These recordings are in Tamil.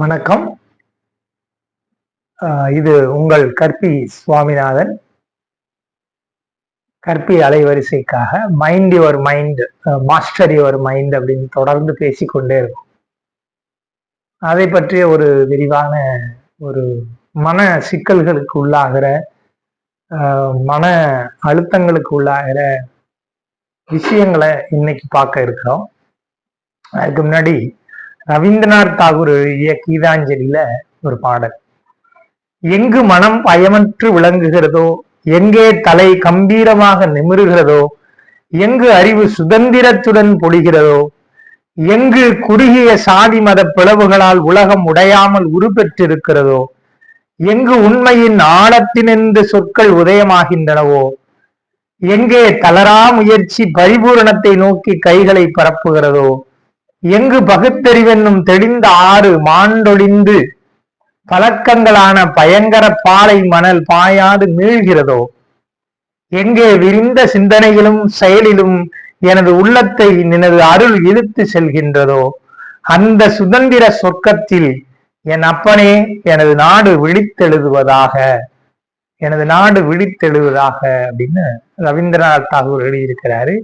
வணக்கம். இது உங்கள் கற்பி Swaminathan. கற்பி அலைவரிசைக்காக mind your mind master your mind அப்படின்னு தொடர்ந்து பேசிக்கொண்டே இருக்கும். அதை பற்றிய ஒரு விரிவான ஒரு மன சிக்கல்களுக்கு உள்ளாகிற மன அழுத்தங்களுக்கு உள்ளாகிற விஷயங்களை இன்னைக்கு பார்க்க இருக்கிறோம். அதுக்கு முன்னாடி ரவீந்திரநாத் தாகூர் எழுதிய கீதாஞ்சலியில ஒரு பாடல். எங்கு மனம் பயமற்று விளங்குகிறதோ எங்கே தலை கம்பீரமாக நிமிருகிறதோ எங்கு அறிவு சுதந்திரத்துடன் பொழிகிறதோ எங்கு குறுகிய சாதி மத பிளவுகளால் உலகம் உடையாமல் உருப்பெற்றிருக்கிறதோ எங்கு உண்மையின் ஆழத்தினின்று சொற்கள் உதயமாகின்றனவோ எங்கே தளரா முயற்சி பரிபூரணத்தை நோக்கி கைகளை பரப்புகிறதோ எங்கு பகுத்தறிவென்னும் தெளிந்த ஆறு மாண்டொழிந்து பழக்கங்களான பயங்கர பாலை மணல் பாயாது மீழ்கிறதோ எங்கே விரிந்த சிந்தனையிலும் செயலிலும் எனது உள்ளத்தை நினது அருள் இழுத்து செல்கின்றதோ? அந்த சுதந்திர சொர்க்கத்தில் என் அப்பனே எனது நாடு விழித்தெழுதுவதாக எனது நாடு விழித்தெழுவதாக அப்படின்னு ரவீந்திரநாத் தாகூர் எழுதியிருக்கிறாரு.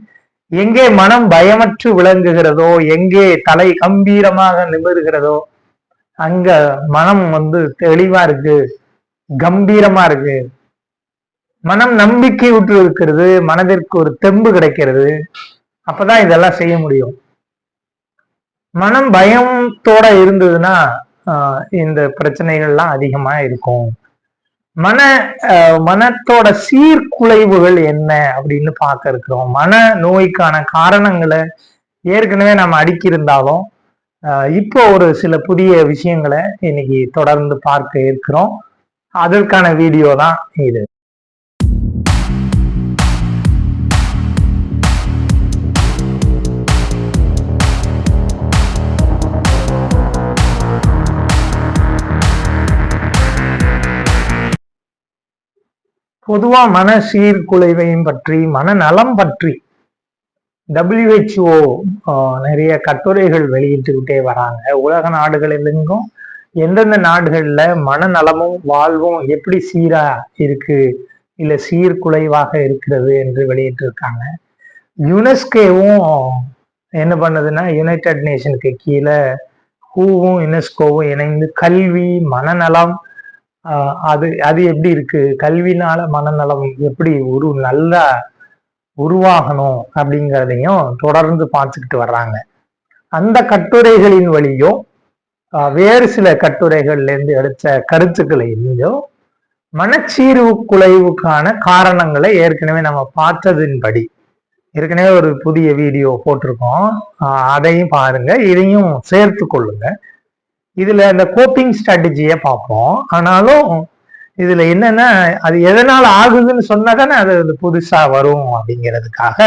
எங்கே மனம் பயமற்று விளங்குகிறதோ எங்கே தலை கம்பீரமாக நிமிர்கிறதோ அங்க மனம் வந்து தெளிவா இருக்கு கம்பீரமா இருக்கு. மனம் நம்பிக்கை விட்டு இருக்கிறது மனதிற்கு ஒரு தெம்பு கிடைக்கிறது. அப்பதான் இதெல்லாம் செய்ய முடியும். மனம் பயத்தோட இருந்ததுன்னா இந்த பிரச்சனைகள்லாம் அதிகமா இருக்கும். மன மனத்தோட சீர்குலைவுகள் என்ன அப்படின்னு பார்க்க இருக்கிறோம். மன நோய்க்கான காரணங்களை ஏற்கனவே நம்ம அடிக்கிருந்தாலும் இப்போ ஒரு சில புதிய விஷயங்களை இன்னைக்கு தொடர்ந்து பார்க்க இருக்கிறோம். அதற்கான வீடியோ தான் இது. பொதுவா மன சீர்குலைவையும் பற்றி மனநலம் பற்றி டபிள்யூஹெச்ஓ நிறைய கட்டுரைகள் வெளியிட்டுக்கிட்டே வராங்க. உலக நாடுகளிலிருந்தும் எந்தெந்த நாடுகள்ல மனநலமும் வாழ்வும் எப்படி சீரா இருக்கு இல்ல சீர்குலைவாக இருக்கிறது என்று வெளியிட்டிருக்காங்க. யுனெஸ்கேவும் என்ன பண்ணுதுன்னா யுனைடெட் நேஷனுக்கு கீழே ஹூவும் யுனெஸ்கோவும் இணைந்து கல்வி மனநலம் அது அது எப்படி இருக்கு? கல்வினால மனநலம் எப்படி ஒரு நல்ல உருவாகணும் அப்படிங்கிறதையும் தொடர்ந்து பார்த்துக்கிட்டு வர்றாங்க. அந்த கட்டுரைகளின் வழியும் வேறு சில கட்டுரைகள்லேருந்து எடுத்த கருத்துக்களை கருத்துக்களையும் மனச்சீர்வு குலைவுக்கான காரணங்களை ஏற்கனவே நம்ம பார்த்ததின்படி ஏற்கனவே ஒரு புதிய வீடியோ போட்டிருக்கோம். அதையும் பாருங்க இதையும் சேர்த்து கொள்ளுங்க. இதுல அந்த கோப்பிங் ஸ்ட்ராட்டஜியை பார்ப்போம். ஆனாலும் இதுல என்னன்னா அது எதனால ஆகுதுன்னு சொன்னா தானே அது வந்து புதுசா வரும் அப்படிங்கிறதுக்காக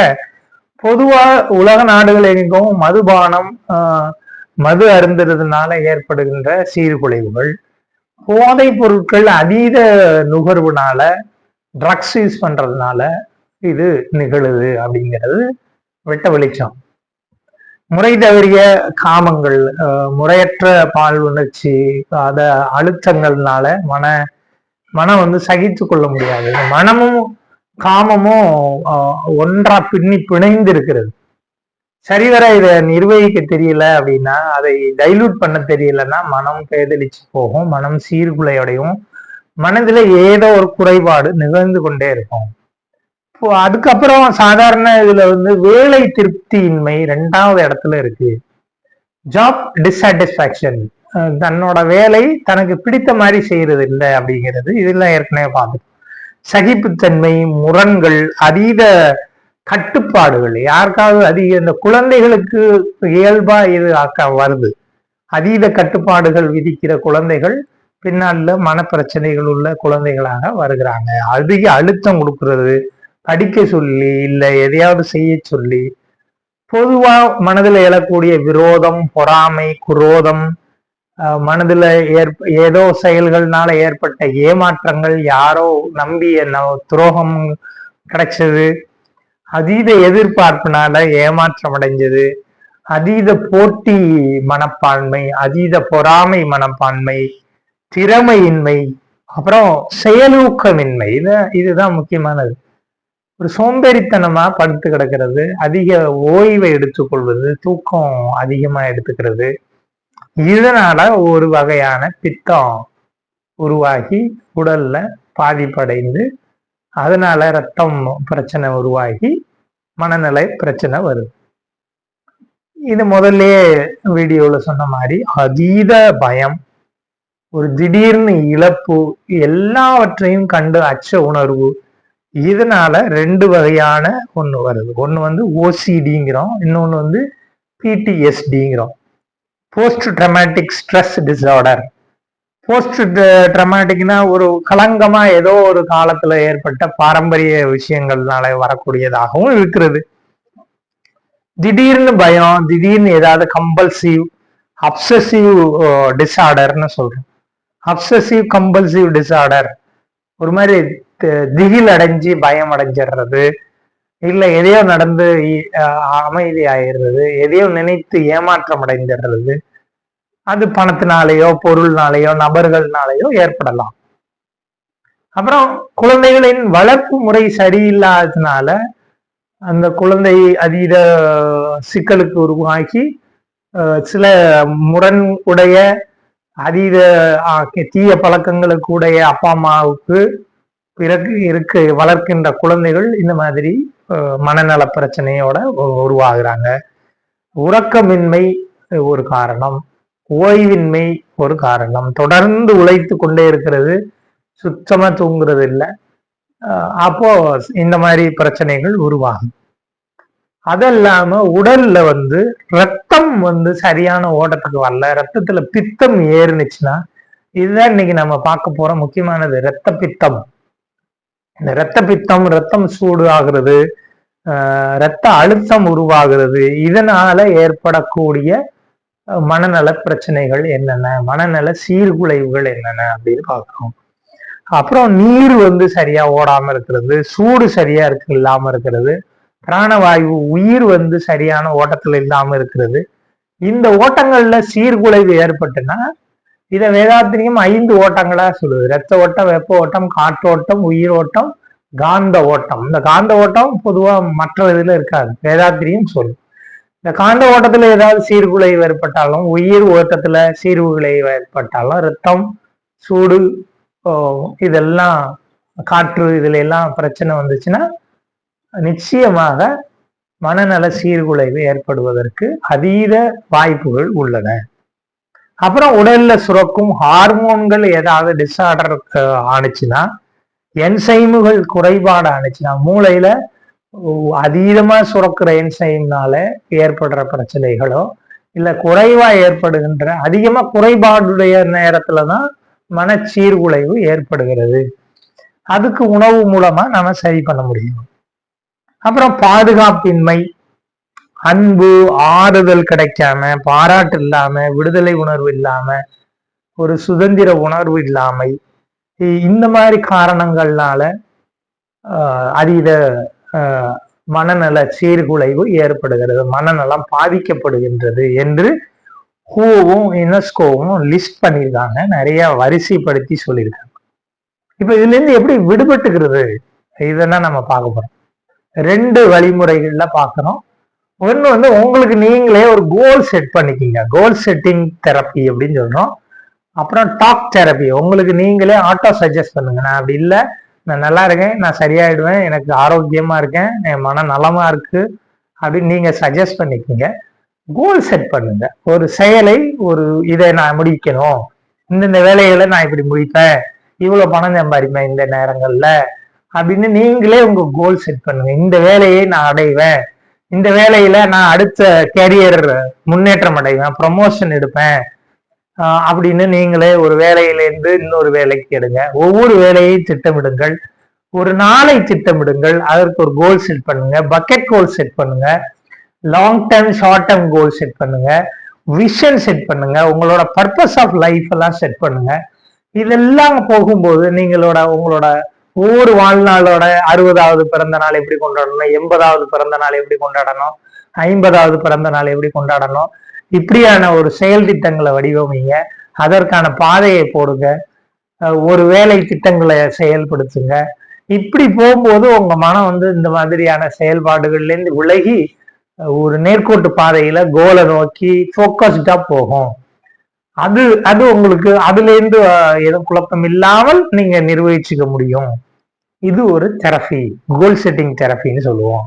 பொதுவா உலக நாடுகள் எங்கும் மதுபானம் மது அருந்துறதுனால ஏற்படுகின்ற சீர்குலைவுகள் போதைப் பொருட்கள் அதீத நுகர்வுனால ட்ரக்ஸ் யூஸ் பண்றதுனால இது நிகழுது அப்படிங்கிறது வெட்ட வெளிச்சம். முறை தவறிய காமங்கள் முறையற்ற பால் உணர்ச்சி அத அழுத்தங்கள்னால மன மனம் வந்து சகித்து கொள்ள முடியாது. மனமும் காமமும் ஒன்றா பின்னி பிணைந்து இருக்கிறது சரிவர இதை நிர்வகிக்க தெரியல அப்படின்னா அதை டைலூட் பண்ண தெரியலன்னா மனம் பேதலிச்சு போகும். மனம் சீர்குலையடையும். மனதுல ஏதோ ஒரு குறைபாடு நிகழ்ந்து கொண்டே இருக்கும். அதுக்கப்புறம் சாதாரண இதுல வந்து வேலை திருப்தியின்மை ரெண்டாவது இடத்துல இருக்கு. ஜாப் டிஸாட்டிஸ்பாக்சன் தன்னோட வேலை தனக்கு பிடித்த மாதிரி செய்யறது இல்லை அப்படிங்கிறது இதெல்லாம் ஏற்கனவே பார்த்துக்கோ சகிப்புத்தன்மை முரண்கள் அதீத கட்டுப்பாடுகள். யாருக்காவது அதிக இந்த குழந்தைகளுக்கு இயல்பா இது ஆக்க வருது. அதீத கட்டுப்பாடுகள் விதிக்கிற குழந்தைகள் பின்னால மனப்பிரச்சனைகள் உள்ள குழந்தைகளாக வருகிறாங்க. அதிக அழுத்தம் கொடுக்கறது. படிக்க சொல்லி இல்லை எதையாவது செய்ய சொல்லி பொதுவா மனதில் எழக்கூடிய விரோதம் பொறாமை குரோதம் மனதுல ஏற்ப ஏதோ செயல்கள்னால ஏற்பட்ட ஏமாற்றங்கள் யாரோ நம்பி என்ன துரோகம் கிடைச்சது அதீத எதிர்பார்ப்புனால ஏமாற்றம் அடைஞ்சது அதீத போட்டி மனப்பான்மை அதீத பொறாமை மனப்பான்மை திறமையின்மை அப்புறம் செயலூக்கமின்மை இது இதுதான் முக்கியமானது. ஒரு சோம்பேறித்தனமா படுத்து கிடக்கிறது அதிக ஓய்வை எடுத்துக்கொள்வது தூக்கம் அதிகமா எடுத்துக்கிறது இதனால ஒரு வகையான பித்தம் உருவாகி உடல்ல பாதிப்படைந்து அதனால ரத்தம் பிரச்சனை உருவாகி மனநிலை பிரச்சனை வருது. இது முதல்லயே வீடியோல சொன்ன மாதிரி அதீத பயம் ஒரு திடீர்னு இழப்பு எல்லாவற்றையும் கண்டு அச்ச உணர்வு இதனால ரெண்டு வகையான ஒன்று வருது. ஒன்று வந்து ஓசிடிங்கிறோம் இன்னொன்று வந்து பிடிஎஸ்டிங்கிறோம் post traumatic stress disorder post ட்ரமாட்டிக்னா ஒரு கலங்கமா ஏதோ ஒரு காலத்துல ஏற்பட்ட பாரம்பரிய விஷயங்கள்னால வரக்கூடியதாகவும் இருக்கிறது. திடீர்னு பயம் திடீர்னு ஏதாவது கம்பல்சிவ் அப்சசிவ் டிசார்டர்னு சொல்றோம். அப்சசிவ் கம்பல்சிவ் டிசார்டர் ஒரு மாதிரி திகில் அடைஞ்சு பயம் அடைஞ்சிடுறது இல்ல எதையோ நடந்து அமைதி ஆயிடுறது எதையோ நினைத்து ஏமாற்றம் அடைஞ்சிடுறது அது பணத்தினாலேயோ பொருள்னாலேயோ நபர்கள்னாலேயோ ஏற்படலாம். அப்புறம் குழந்தைகளின் வளர்ப்பு முறை சரியில்லாததுனால அந்த குழந்தை அதீத சிக்கலுக்கு உருவாக்கி சில முரண் உடைய அதீத தீய பழக்கங்களுக்கு உடைய அப்பா அம்மாவுக்கு பிறகு இருக்கு வளர்க்கின்ற குழந்தைகள் இந்த மாதிரி மனநல பிரச்சனையோட உருவாகிறாங்க. உறக்கமின்மை ஒரு காரணம். ஓய்வின்மை ஒரு காரணம். தொடர்ந்து உழைத்து கொண்டே இருக்கிறது சுத்தமா தூங்குறது இல்லை. அப்போ இந்த மாதிரி பிரச்சனைகள் உருவாகும். அதல்லாம உடல்ல வந்து ரத்தம் வந்து சரியான ஓட்டத்துக்கு வரல. ரத்தத்துல பித்தம் ஏறுனுச்சுன்னா இதுதான் இன்னைக்கு நம்ம பார்க்க போற முக்கியமானது. ரத்த பித்தம் இந்த ரத்த பித்தம் ரத்தம் சூடு ஆகுறது ரத்த அழுத்தம் உருவாகிறது இதனால ஏற்படக்கூடிய மனநல பிரச்சனைகள் என்னென்ன மனநல சீர்குலைவுகள் என்னென்ன அப்படின்னு பார்க்குறோம். அப்புறம் நீர் வந்து சரியா ஓடாம இருக்கிறது சூடு சரியா இருக்கு இல்லாம இருக்கிறது பிராணவாயு உயிர் வந்து சரியான ஓட்டத்துல இல்லாம இருக்கிறது. இந்த ஓட்டங்கள்ல சீர்குலைவு ஏற்பட்டுன்னா இதை வேதாத்திரியம் ஐந்து ஓட்டங்களா சொல்லுது. ரத்த ஓட்டம் வெப்ப ஓட்டம் காற்றோட்டம் உயிர் ஓட்டம் காந்த ஓட்டம். இந்த காந்த ஓட்டம் பொதுவா மற்ற இதுல இருக்காது. வேதாத்திரியும் சொல்லும் இந்த காந்த ஓட்டத்துல ஏதாவது சீர்குலைவு ஏற்பட்டாலும் உயிர் ஓட்டத்துல சீர்குலைவு ஏற்பட்டாலும் ரத்தம் சூடு இதெல்லாம் காற்று இதுல எல்லாம் பிரச்சனை வந்துச்சுன்னா நிச்சயமாக மனநல சீர்குலைவு ஏற்படுவதற்கு அதீத வாய்ப்புகள் உள்ளன. அப்புறம் உடல்ல சுரக்கும் ஹார்மோன்கள் ஏதாவது டிஸார்டர் ஆணுச்சுன்னா என்சைமுகள் குறைபாடு ஆணுச்சுன்னா மூளையில அதீதமா சுரக்கிற என்சைம்னால ஏற்படுற பிரச்சனைகளோ இல்ல குறைவா ஏற்படுகின்ற அதிகமா குறைபாடுடைய நேரத்துலதான் மனச்சீர்குலைவு ஏற்படுகிறது. அதுக்கு உணவு மூலமா நம்ம சரி பண்ண முடியும். அப்புறம் பாதுகாப்பின்மை அன்பு ஆறுதல் கிடைக்காம பாராட்டு இல்லாம விடுதலை உணர்வு இல்லாம ஒரு சுதந்திர உணர்வு இல்லாமை. இந்த மாதிரி காரணங்கள்னால அதீத மனநல சீர்குலைவு ஏற்படுகிறது. மனநலம் பாதிக்கப்படுகின்றது என்று ஹூவும் யுனெஸ்கோவும் லிஸ்ட் பண்ணியிருக்காங்க. நிறைய வரிசைப்படுத்தி சொல்லியிருக்காங்க. இப்போ இதுல இருந்து எப்படி விடுபட்டுக்கிறது இதெல்லாம் நம்ம பார்க்க போறோம். ரெண்டு வழிமுறைகள்ல பார்க்குறோம் ஒன்று வந்து உங்களுக்கு நீங்களே ஒரு கோல் செட் பண்ணிக்கிங்க. கோல் செட்டிங் தெரப்பி அப்படின்னு சொல்றோம் அப்புறம் டாக் தெரப்பி உங்களுக்கு நீங்களே ஆட்டோ சஜஸ்ட் பண்ணுங்க. நான் அப்படி இல்லை. நான் நல்லா இருக்கேன். நான் சரியாயிடுவேன். எனக்கு ஆரோக்கியமாக இருக்கேன். என் மன நலமாக இருக்கு. அப்படின்னு நீங்கள் சஜஸ்ட் பண்ணிக்கிங்க. கோல் செட் பண்ணுங்க. ஒரு செயலை ஒரு இதை நான் முடிக்கணும். இந்தந்த வேலைகளை நான் இப்படி முடிப்பேன். இவ்வளோ பணம் சம்பாதிப்பேன் இந்த நேரங்களில். அப்படின்னு நீங்களே உங்கள் கோல் செட் பண்ணுங்க. இந்த வேலையை நான் அடைவேன். இந்த வேலையில நான் அடுத்த கேரியர் முன்னேற்றம் அடைவேன் ப்ரமோஷன் எடுப்பேன். அப்படின்னு நீங்களே ஒரு வேலையிலேருந்து இன்னொரு வேலைக்கு எடுங்க. ஒவ்வொரு வேலையை திட்டமிடுங்கள். ஒரு நாளை திட்டமிடுங்கள். அதற்கு ஒரு கோல் செட் பண்ணுங்க. பக்கெட் கோல் செட் பண்ணுங்க. Long term short term goal set பண்ணுங்க. விஷன் செட் பண்ணுங்க. உங்களோட பர்பஸ் ஆஃப் லைஃப் எல்லாம் செட் பண்ணுங்க. இதெல்லாம் போகும்போது நீங்களோட உங்களோட ஒவ்வொரு வாழ்நாளோட அறுபதாவது பிறந்த நாள் எப்படி கொண்டாடணும்? எண்பதாவது பிறந்த நாள் எப்படி கொண்டாடணும்? ஐம்பதாவது பிறந்த நாள் எப்படி கொண்டாடணும்? இப்படியான ஒரு செயல் திட்டங்களை வடிவமைங்க. அதற்கான பாதையை போடுங்க. ஒரு வேலை திட்டங்களை செயல்படுத்துங்க. இப்படி போகும்போது உங்க மனம் வந்து இந்த மாதிரியான செயல்பாடுகள்லேருந்து விலகி ஒரு நேர்கோட்டு பாதையில கோலை நோக்கி போக்கஸ்டா போகும். அது அது உங்களுக்கு அதுல இருந்து எதுவும் குழப்பம் இல்லாமல் நீங்க நிர்வகிச்சுக்க முடியும். இது ஒரு தெரபி கோல் செட்டிங் தெரபின்னு சொல்லுவோம்.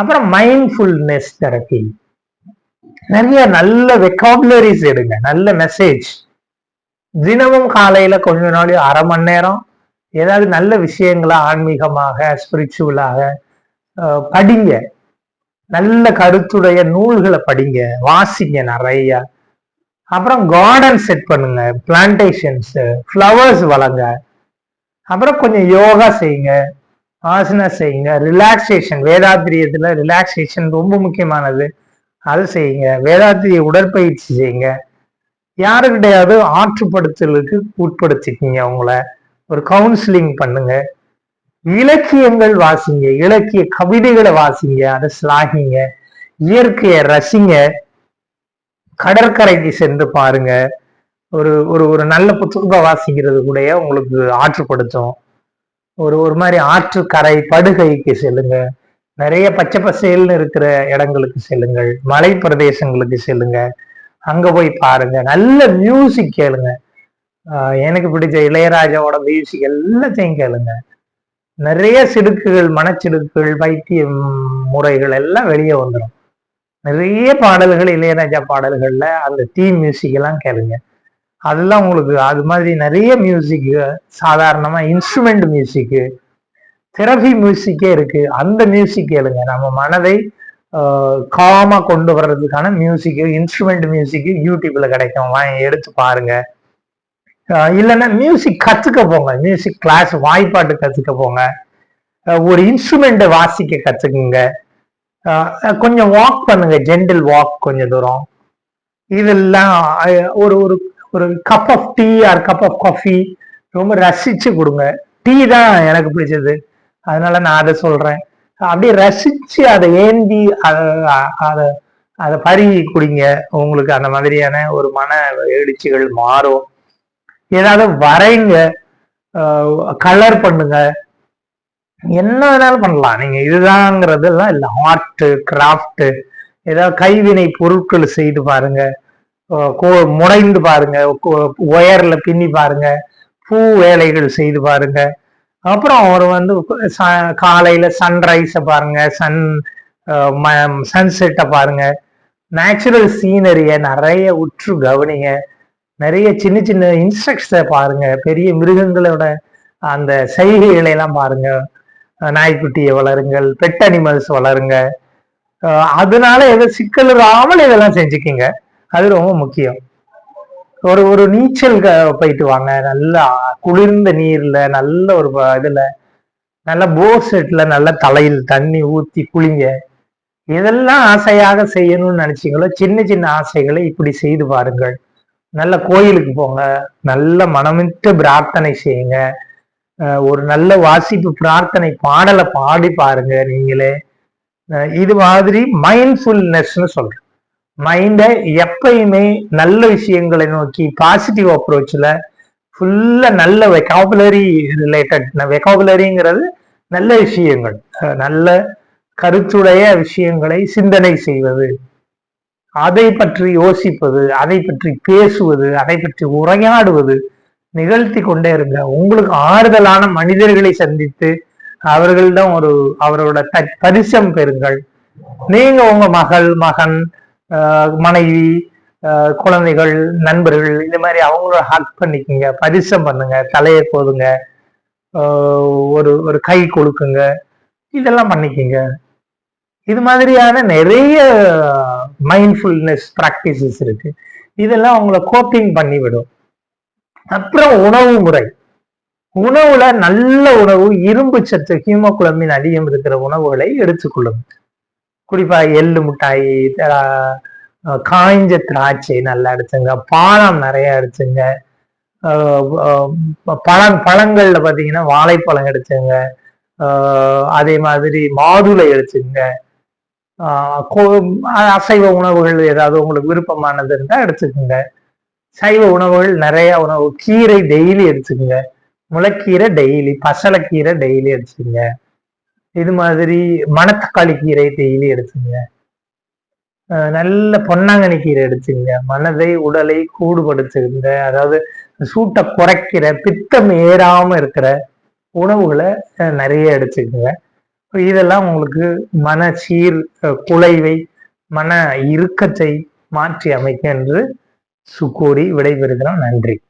அப்புறம் மைண்ட்ஃபுல்னஸ் தெரபி நிறைய நல்ல வெக்காபுலரிஸ் எடுங்க நல்ல மெசேஜ் தினமும் காலையில கொஞ்ச நாள் அரை மணி நேரம் ஏதாவது நல்ல விஷயங்களை ஆன்மீகமாக ஸ்பிரிச்சுவலாக படிங்க. நல்ல கருத்துடைய நூல்களை படிங்க வாசிங்க நிறையா. அப்புறம் கார்டன் செட் பண்ணுங்க பிளான்டேஷன்ஸ் ஃப்ளவர்ஸ் வளங்க. அப்புறம் கொஞ்சம் யோகா செய்யுங்க ஆசனா செய்யுங்க ரிலாக்ஸேஷன் வேதாத்திரியத்துல ரிலாக்ஸேஷன் ரொம்ப முக்கியமானது. அது செய்யுங்க வேதாத்திரிய உடற்பயிற்சி செய்யுங்க. யாருக்கிட்டையாவது ஆற்றுப்படுத்தலுக்கு உட்படுத்திக்கிங்க உங்களை ஒரு கவுன்சிலிங் பண்ணுங்க. இலக்கியங்கள் வாசிங்க இலக்கிய கவிதைகளை வாசிங்க அதை ஸ்லாகிங்க இயற்கையை ரசிங்க. கடற்கரைக்கு சென்று பாருங்க. ஒரு ஒரு ஒரு நல்ல புத்தகத்தை வாசிக்கிறது கூட உங்களுக்கு ஆற்றுப்படுத்தும் ஒரு ஒரு மாதிரி ஆற்று கரை படுகைக்கு செல்லுங்க. நிறைய பச்சை பசேல்னு இருக்கிற இடங்களுக்கு செல்லுங்கள். மலை பிரதேசங்களுக்கு செல்லுங்க. அங்க போய் பாருங்க. நல்ல மியூசிக் கேளுங்க. எனக்கு பிடிச்ச இளையராஜாவோட மியூசிக் எல்லாத்தையும் கேளுங்க. நிறைய சிடுக்குகள் மனச்சிடுக்குகள் வைத்திய முறைகள் எல்லாம் வெளியே வந்துடும் நிறைய பாடல்கள் இளையராஜா பாடல்கள்ல அந்த தீ மியூசிக் எல்லாம் கேளுங்க. அதெல்லாம் உங்களுக்கு அது மாதிரி நிறைய மியூசிக் சாதாரணமா இன்ஸ்ட்ருமெண்ட் மியூசிக்கு தெரபி மியூசிக்கே இருக்கு. அந்த மியூசிக் கேளுங்க. நம்ம மனதை காமா கொண்டு வர்றதுக்கான மியூசிக்கு இன்ஸ்ட்ருமெண்ட் மியூசிக்கு யூடியூப்ல கிடைக்கும். வாங்கி எடுத்து பாருங்க. இல்லைன்னா மியூசிக் கத்துக்க போங்க. மியூசிக் கிளாஸ் வாய்ப்பாட்டு கத்துக்க போங்க. ஒரு இன்ஸ்ட்ருமெண்ட்டை வாசிக்க கத்துக்குங்க. கொஞ்சம் வாக் பண்ணுங்க ஜென்டில் வாக் கொஞ்சம் தூரம். இதெல்லாம் ஒரு ஒரு ஒரு cup of tea or cup of coffee ரொம்ப ரசிச்சு கொடுங்க. டீ தான் எனக்கு பிடிச்சது. அதனால நான் அதை சொல்றேன். அப்படியே ரசிச்சு அதை ஏந்தி அதை அதை பருகி குடிங்க. உங்களுக்கு அந்த மாதிரியான ஒரு மன எழுச்சிகள் மாறும். ஏதாவது வரைங்க கலர் பண்ணுங்க. என்ன வேணாலும் பண்ணலாம். நீங்க இதுதாங்கிறதெல்லாம் இல்லை. ஆர்ட் கிராஃப்ட் ஏதாவது கைவினை பொருட்கள் செய்து பாருங்க. முடைந்து பாருங்க. ஒயர்ல பின்னி பாருங்க. பூ வேலைகள் செய்து பாருங்க. அப்புறம் அவர் வந்து காலையில சன்ரைஸை பாருங்க. சன் சன்செட்டை பாருங்க. நேச்சுரல் சீனரிய நிறைய உற்று கவனிங்க. நிறைய சின்ன சின்ன இன்ஸ்ட்ரக்ஷனை பாருங்க. பெரிய மிருகங்களோட அந்த செய்கைகளை எல்லாம் பாருங்க. நாய்க்குட்டியை வளருங்கள் பெட் அனிமல்ஸ் வளருங்க அதனால எதை சிக்கல் இல்லாமல் இதெல்லாம் செஞ்சுக்கிங்க. அது ரொம்ப முக்கியம். ஒரு ஒரு நீச்சல் போயிட்டு வாங்க. நல்லா குளிர்ந்த நீர்ல நல்ல ஒரு இதுல நல்ல போர் செட்ல நல்ல தலையில் தண்ணி ஊத்தி குளிங்க. எதெல்லாம் ஆசையாக செய்யணும்னு நினைச்சீங்களோ சின்ன சின்ன ஆசைகளை இப்படி செய்து பாருங்கள். நல்ல கோயிலுக்கு போங்க. நல்ல மனமிட்டு பிரார்த்தனை செய்யுங்க. ஒரு நல்ல வாசிப்பு பிரார்த்தனை பாடலை பாடி பாருங்க நீங்களே. இது மாதிரி மைண்ட்ஃபுல்னஸ்னு சொல்றேன். மைண்டை எப்பயுமே நல்ல விஷயங்களை நோக்கி பாசிட்டிவ் அப்ரோச்சில் ஃபுல்லாக நல்ல வெக்காபுலரி ரிலேட்டட் வெக்காபுலரிங்கிறது நல்ல விஷயங்கள். நல்ல கருத்துடைய விஷயங்களை சிந்தனை செய்வது அதை பற்றி யோசிப்பது அதை பற்றி பேசுவது அதை பற்றி உரையாடுவது நிகழ்த்தி கொண்டே இருங்க. உங்களுக்கு ஆறுதலான மனிதர்களை சந்தித்து அவர்களிடம் ஒரு அவரோட பரிசம் பெறுங்கள். நீங்க உங்க மகள் மகன் மனைவி குழந்தைகள் நண்பர்கள் இந்த மாதிரி அவங்களோட ஹக் பண்ணிக்கோங்க. பரிசம் பண்ணுங்க. தலையை போதுங்க. ஒரு ஒரு கை கொடுக்குங்க. இதெல்லாம் பண்ணிக்கோங்க. இது மாதிரியான நிறைய மைண்ட்ஃபுல்னஸ் ப்ராக்டிசஸ் இருக்கு. இதெல்லாம் அவங்கள கோப்பிங் பண்ணிவிடும். அப்புறம் உணவு முறை. உணவுல நல்ல உணவு இரும்பு சத்து ஹீமோகுளமின் அதிகம் இருக்கிற உணவுகளை எடுத்துக்கொள்ளும். குறிப்பா எள்ளு மிட்டாய் காய்ஞ்ச திராட்சை நல்லா எடுத்துங்க. பாலம் நிறைய எடுத்துங்க. பழம் பழங்கள்ல பாத்தீங்கன்னா வாழைப்பழம் எடுத்துங்க. அதே மாதிரி மாதுளை எடுத்துங்க. அசைவ உணவுகள் ஏதாவது உங்களுக்கு விருப்பமானது இருந்தால் எடுத்துக்கோங்க. சைவ உணவுகள் நிறைய உணவு. கீரை டெய்லி எடுத்துக்கோங்க. முளைக்கீரை டெய்லி பசலைக்கீரை டெய்லி எடுத்துக்கோங்க. இது மாதிரி மணத்தக்காளி கீரை டெய்லி எடுத்துங்க நல்ல பொன்னாங்கனி கீரை எடுத்துங்க மனதை உடலை கூடுபடுத்துங்க அதாவது சூட்டை குறைக்கிற பித்தம் ஏறாம இருக்கிற உணவுகளை நிறைய எடுத்துக்கோங்க. இதெல்லாம் உங்களுக்கு மன சீர் குலைவை மன இறுக்கத்தை மாற்றி அமைக்க என்று சுக்கூறி விடைபெறுகிறோம். நன்றி.